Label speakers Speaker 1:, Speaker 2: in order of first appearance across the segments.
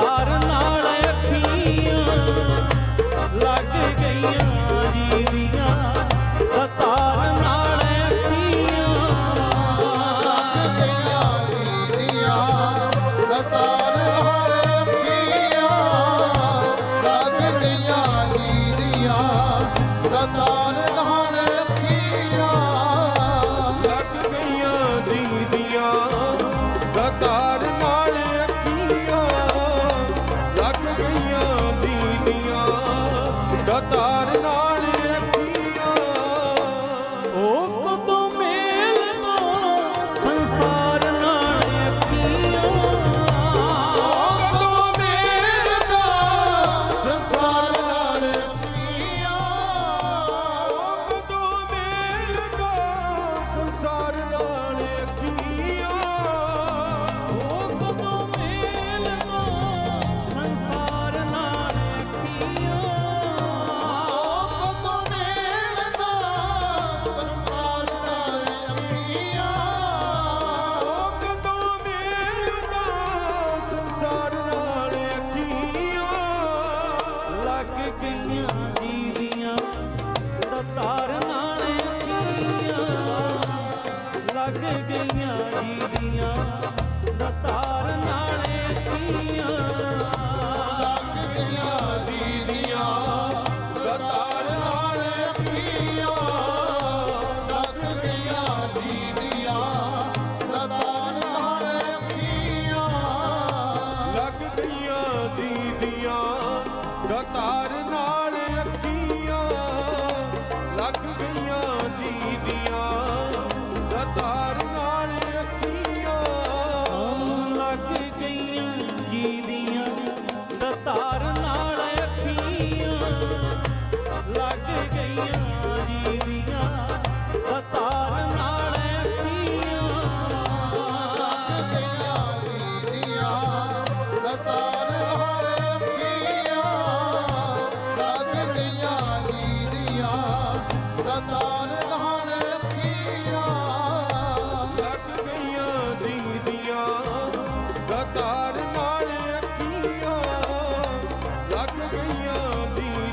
Speaker 1: 따른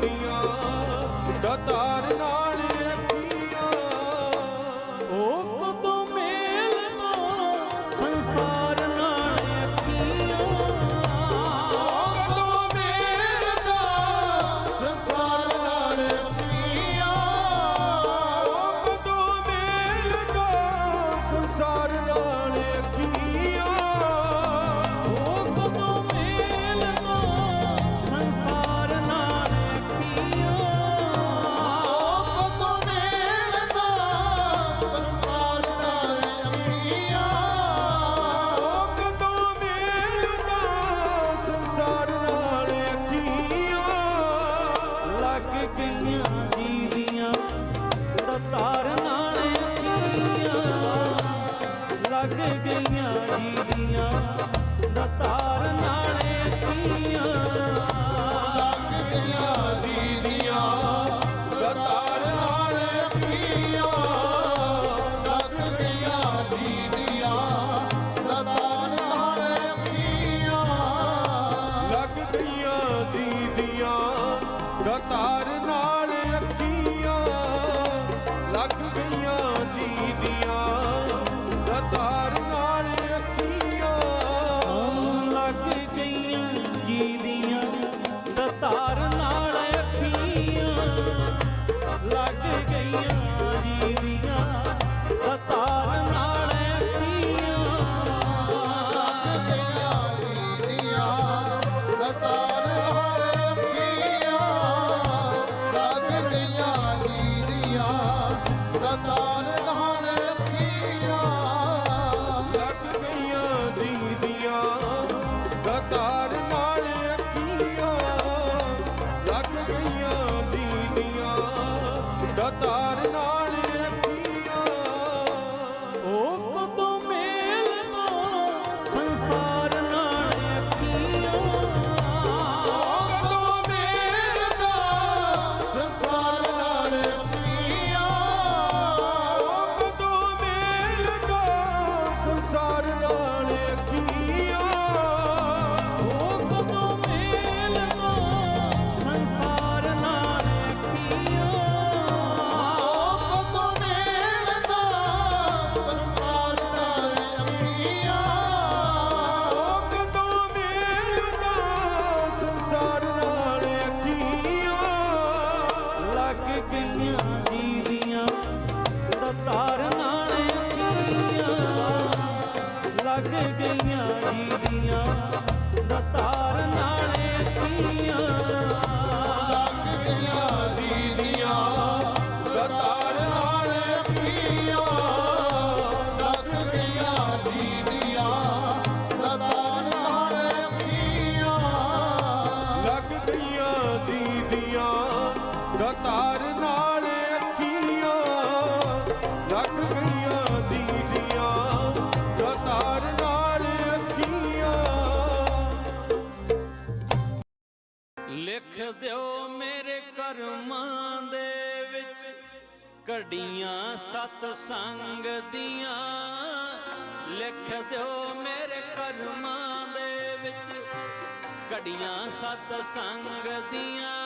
Speaker 1: ਨੀਆਂ
Speaker 2: ਦਤਾਰ
Speaker 1: रता ਕਤਾਰ ਨਾਲ ਅੱਖੀਆਂ ਲੱਗ ਗਈਆਂ ਦੀਦੀਆਂ ਕਤਾਰ ਨਾਲ ਅੱਖੀਆਂ।
Speaker 2: ਲਿਖ ਦਿਓ ਮੇਰੇ ਕਰਮਾਂ ਦੇ ਵਿੱਚ ਘੜੀਆਂ ਸਤ ਸੰਗ ਦੀਆਂ। ਲਿਖ ਦਿਓ ਮੇਰੇ ਕਰਮਾਂ ਦੇ ਵਿੱਚ ਘੜੀਆਂ ਸਤ ਸੰਗ ਦੀਆਂ।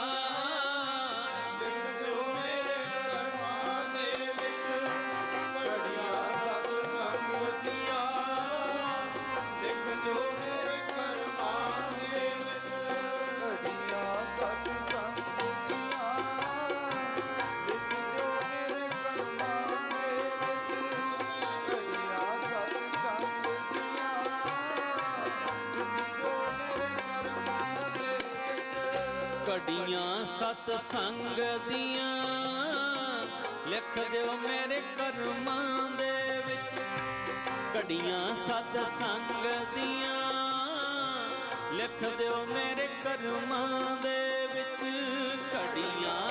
Speaker 2: ਘੜੀਆਂ ਸਤ ਸੰਗ ਦੀਆਂ। ਲਿਖ ਦਿਓ ਮੇਰੇ ਕਰਮਾਂ ਦੇ ਵਿੱਚ ਘੜੀਆਂ।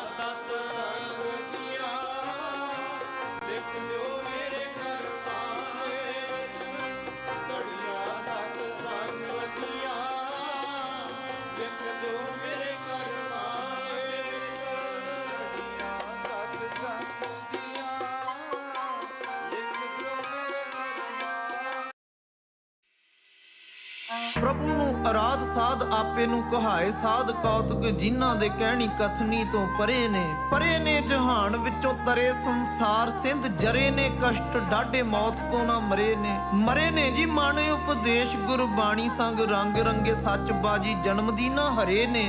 Speaker 3: ਪ੍ਰਭੂ ਨੂੰ ਅਰਾਧ ਸਾਧ ਆਪੇ ਨੂੰ ਕਹਾਏ। ਸਾਧ ਕੌਤਕ ਜਿਨ੍ਹਾਂ ਦੇ ਕਹਿਣੀ ਕਥਨੀ ਤੋਂ ਪਰੇ ਨੇ। ਪਰੇ ਨੇ ਜਹਾਨ ਵਿੱਚੋਂ ਤਰੇ ਸੰਸਾਰ। ਸਿੰਧ ਜਰੇ ਨੇ ਕਸ਼ਟ, ਡਾਢੇ ਮੌਤ ਤੋਂ ਨਾ ਮਰੇ ਨੇ। ਮਰੇ ਨੇ ਜੀ ਮਨ ਉਪਦੇਸ਼, ਗੁਰਬਾਣੀ ਸੰਗ ਰੰਗ ਰੰਗੇ ਸੱਚ ਬਾਜੀ ਜਨਮ ਦੀਨਾ ਹਰੇ ਨੇ।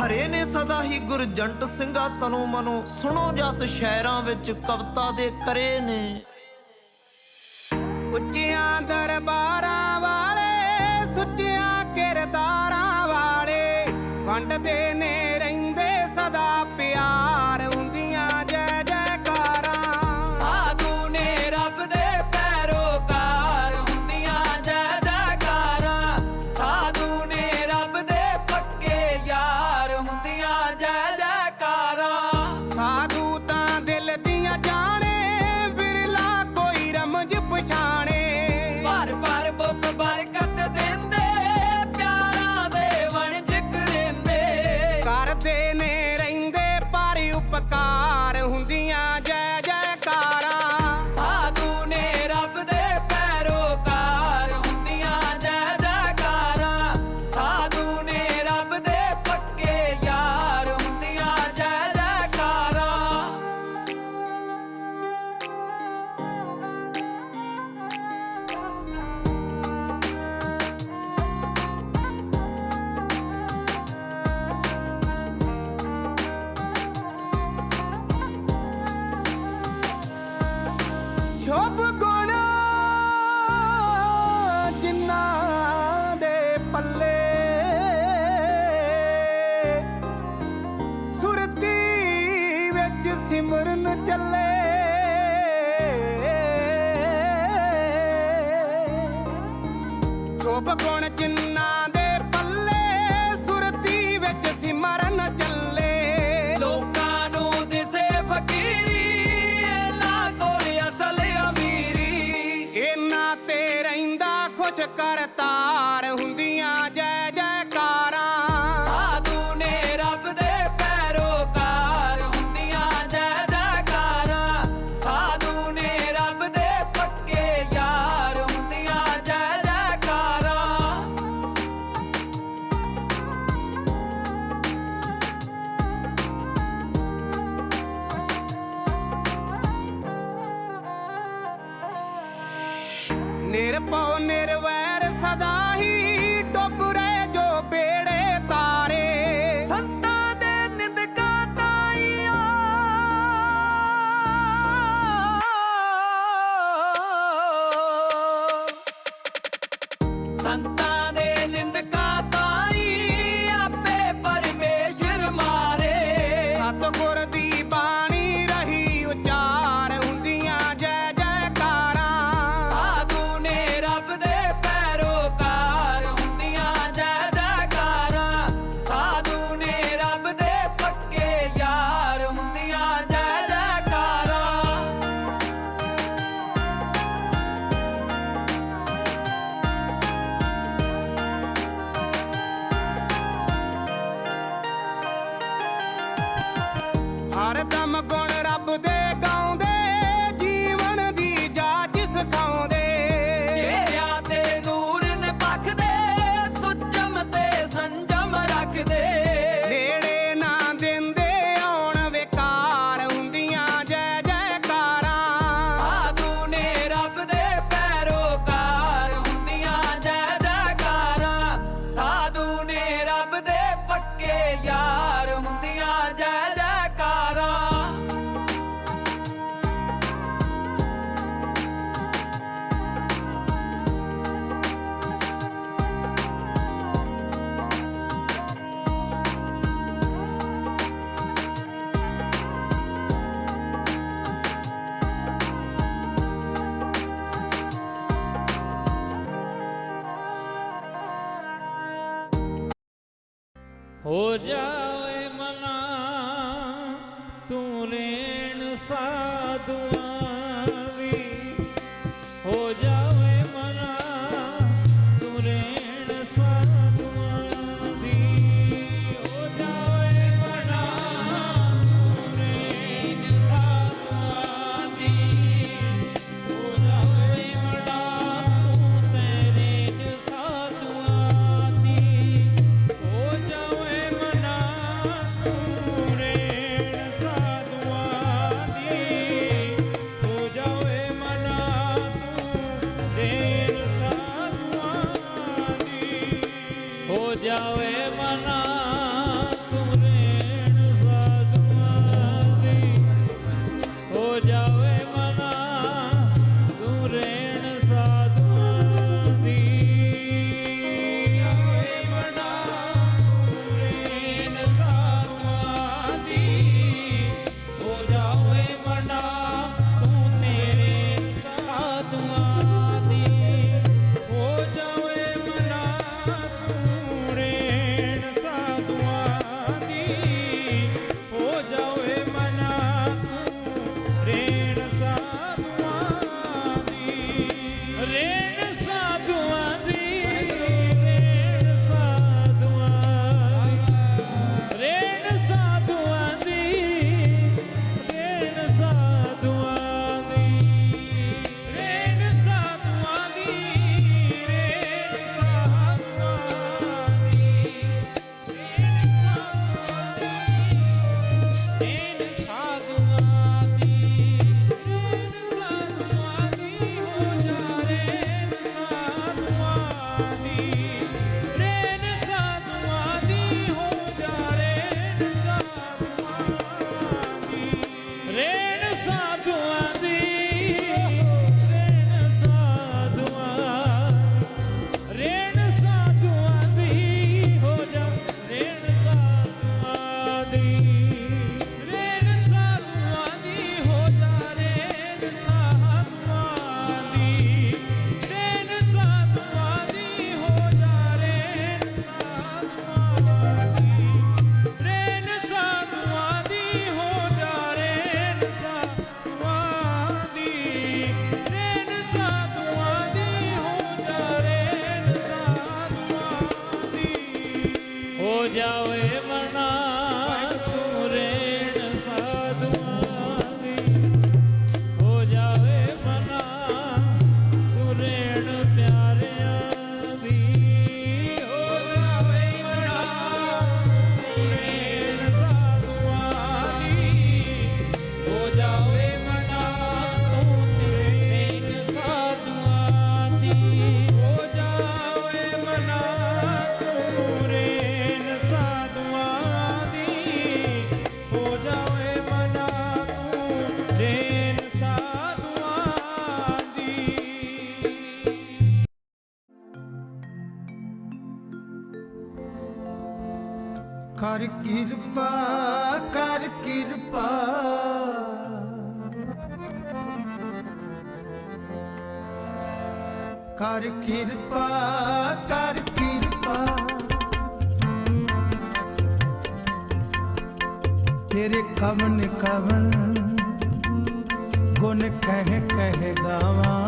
Speaker 3: ਹਰੇ ਨੇ ਸਦਾ ਹੀ ਗੁਰ ਜੰਟ ਸਿੰਘਾ ਤਨੋ ਮਨੋ। ਸੁਣੋ ਜਸ ਸ਼ਾਇਰਾਂ ਵਿੱਚ ਕਵਿਤਾ ਦੇ ਕਰੇ ਨੇ।
Speaker 4: ਉੱਚੀਆਂ ਦਰਬਾਰਾਂ ਵਾਲੇ ਸੁੱਚੀਆਂ
Speaker 1: ಕಂಡದೇನೇ
Speaker 4: ਨਿਰਭਉ ਨਿਰਵੈਰ ਸਦਾ
Speaker 2: ਸਾਧੂਆਂ જાવે મના
Speaker 4: ਕਰ ਕਿਰਪਾ ਕਰ ਕਿਰਪਾ। ਕਰ ਕਿਰਪਾ ਕਰ ਕਿਰਪਾ। ਤੇਰੇ ਕਵਨ ਕਵਨ ਗੁਣ ਕਹਿ ਕਹਿ ਗਾਵਾਂ।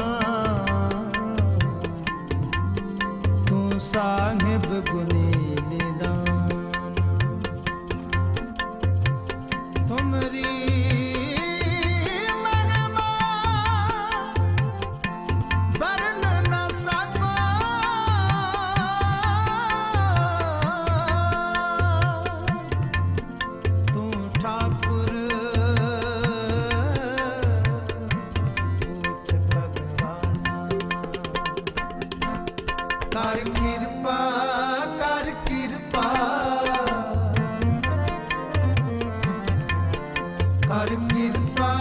Speaker 4: ਹਰ ਕਿਰਪਾ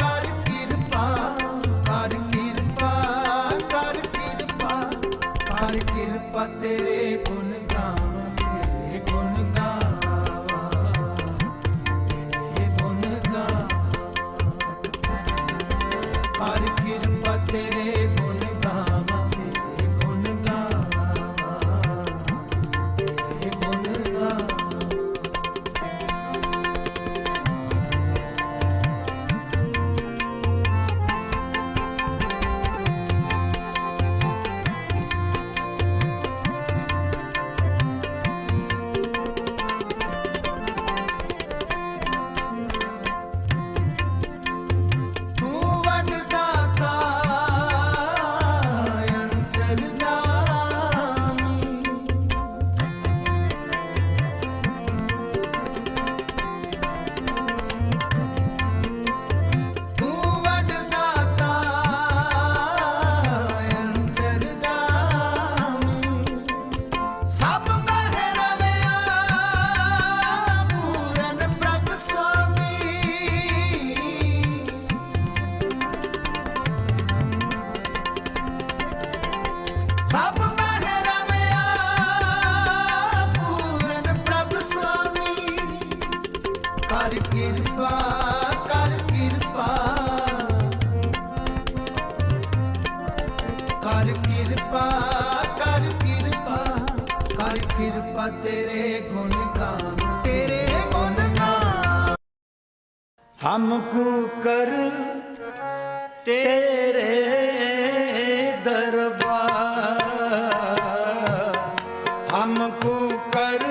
Speaker 4: ਕਰ ਕਿਰਪਾ ਕਰ ਕਿਰਪਾ ਕਰ ਕਿਰਪਾ ਕਰ ਕਿਰਪਾ ਤੇਰੇ ਗੁਣ ਆਪੂ ਕਰ